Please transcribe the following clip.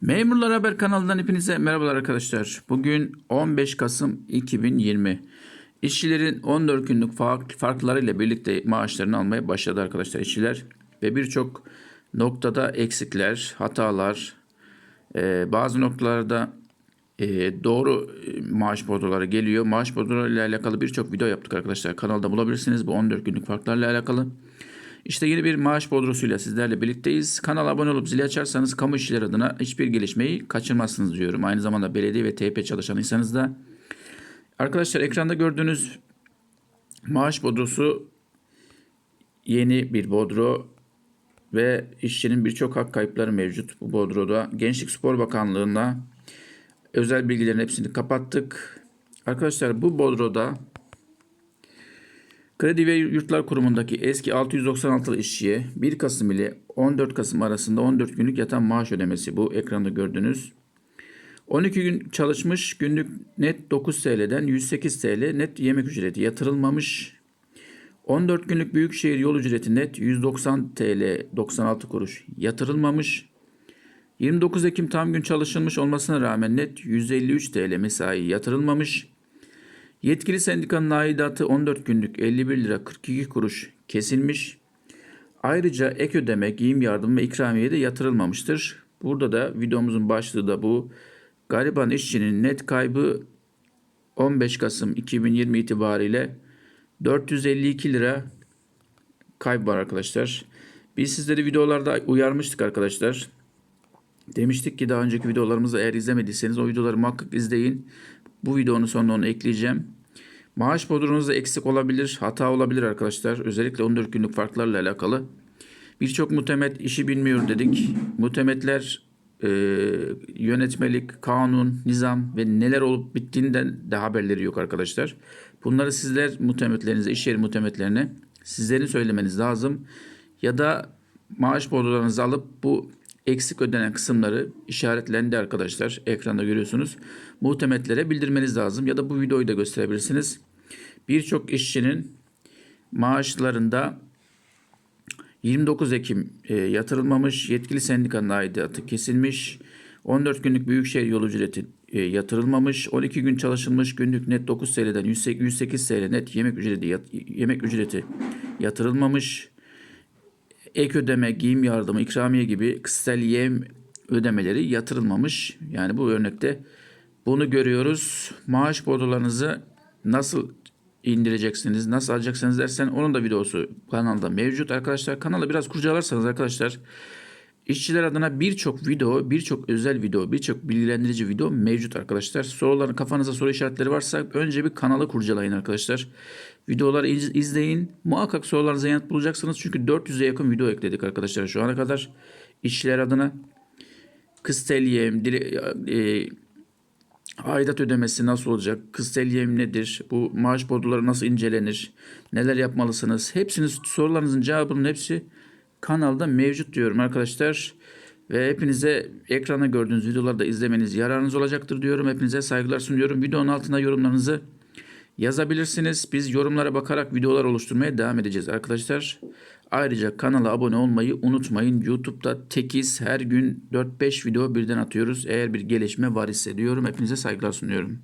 Memurlar Haber kanalından hepinize merhabalar arkadaşlar. Bugün 15 Kasım 2020. İşçilerin 14 günlük fark, farklarıyla birlikte maaşlarını almaya başladı arkadaşlar işçiler. Ve birçok noktada eksikler, hatalar, e, bazı noktalarda e, doğru e, maaş bordroları geliyor. Maaş bordroları ile alakalı birçok video yaptık arkadaşlar. Kanalda bulabilirsiniz bu 14 günlük farklarla alakalı. İşte yeni bir maaş bordrosuyla sizlerle birlikteyiz. Kanala abone olup zili açarsanız kamu işçileri adına hiçbir gelişmeyi kaçırmazsınız diyorum. Aynı zamanda belediye ve TP çalışanıysanız da. Arkadaşlar ekranda gördüğünüz maaş bordrosu yeni bir bordro ve işçinin birçok hak kayıpları mevcut bu bordroda. Gençlik Spor Bakanlığı'nda özel bilgilerin hepsini kapattık. Arkadaşlar bu bordroda Kredi ve Yurtlar Kurumu'ndaki eski 696'lı işçiye 1 Kasım ile 14 Kasım arasında 14 günlük yatan maaş ödemesi bu ekranda gördüğünüz. 12 gün çalışmış günlük net 9 TL'den 108 TL net yemek ücreti yatırılmamış. 14 günlük büyükşehir yol ücreti net 190 TL 96 kuruş yatırılmamış. 29 Ekim tam gün çalışılmış olmasına rağmen net 153 TL mesai yatırılmamış. Yetkili sendikanın aidatı 14 günlük 51 lira 42 kuruş kesilmiş. Ayrıca ek ödeme, giyim yardımı ve ikramiye de yatırılmamıştır. Burada da videomuzun başlığı da bu. Gariban işçinin net kaybı 15 Kasım 2020 itibariyle 452 lira kayıp var arkadaşlar. Biz sizleri videolarda uyarmıştık arkadaşlar. Demiştik ki daha önceki videolarımızı eğer izlemediyseniz o videoları muhakkak izleyin. Bu videonun sonuna onu ekleyeceğim. Maaş bodrunuzda eksik olabilir, hata olabilir arkadaşlar. Özellikle 14 günlük farklarla alakalı. Birçok mutemet işi bilmiyor dedik. Mutemetler e, yönetmelik, kanun, nizam ve neler olup bittiğinden de haberleri yok arkadaşlar. Bunları sizler mutemetlerinize, iş yeri mutemetlerine sizlerin söylemeniz lazım. Ya da maaş bordrolarınızı alıp bu eksik ödenen kısımları işaretlendi arkadaşlar. Ekranda görüyorsunuz. Muhtemetlere bildirmeniz lazım ya da bu videoyu da gösterebilirsiniz. Birçok işçinin maaşlarında 29 Ekim e, yatırılmamış, yetkili sendikanın aidatı kesilmiş, 14 günlük büyükşehir yol ücreti e, yatırılmamış, 12 gün çalışılmış günlük net 9 TL'den 108 TL net yemek ücreti yat, yemek ücreti yatırılmamış, ek ödeme, giyim yardımı, ikramiye gibi kısıtlı yem ödemeleri yatırılmamış. Yani bu örnekte bunu görüyoruz. Maaş bordrolarınızı nasıl indireceksiniz, nasıl alacaksınız dersen onun da videosu kanalda mevcut arkadaşlar. Kanalı biraz kurcalarsanız arkadaşlar işçiler adına birçok video, birçok özel video, birçok bilgilendirici video mevcut arkadaşlar. Soruların kafanızda soru işaretleri varsa önce bir kanalı kurcalayın arkadaşlar. Videoları iz- izleyin. Muhakkak sorularınıza yanıt bulacaksınız. Çünkü 400'e yakın video ekledik arkadaşlar şu ana kadar. İşçiler adına kıstelyem, e, aidat ödemesi nasıl olacak? Kıstelyem nedir? Bu maaş bordroları nasıl incelenir? Neler yapmalısınız? Hepsini sorularınızın cevabının hepsi kanalda mevcut diyorum arkadaşlar. Ve hepinize ekrana gördüğünüz videoları da izlemeniz yararınız olacaktır diyorum. Hepinize saygılar sunuyorum. Videonun altına yorumlarınızı yazabilirsiniz. Biz yorumlara bakarak videolar oluşturmaya devam edeceğiz arkadaşlar. Ayrıca kanala abone olmayı unutmayın. YouTube'da tekiz her gün 4-5 video birden atıyoruz. Eğer bir gelişme var ise diyorum. Hepinize saygılar sunuyorum.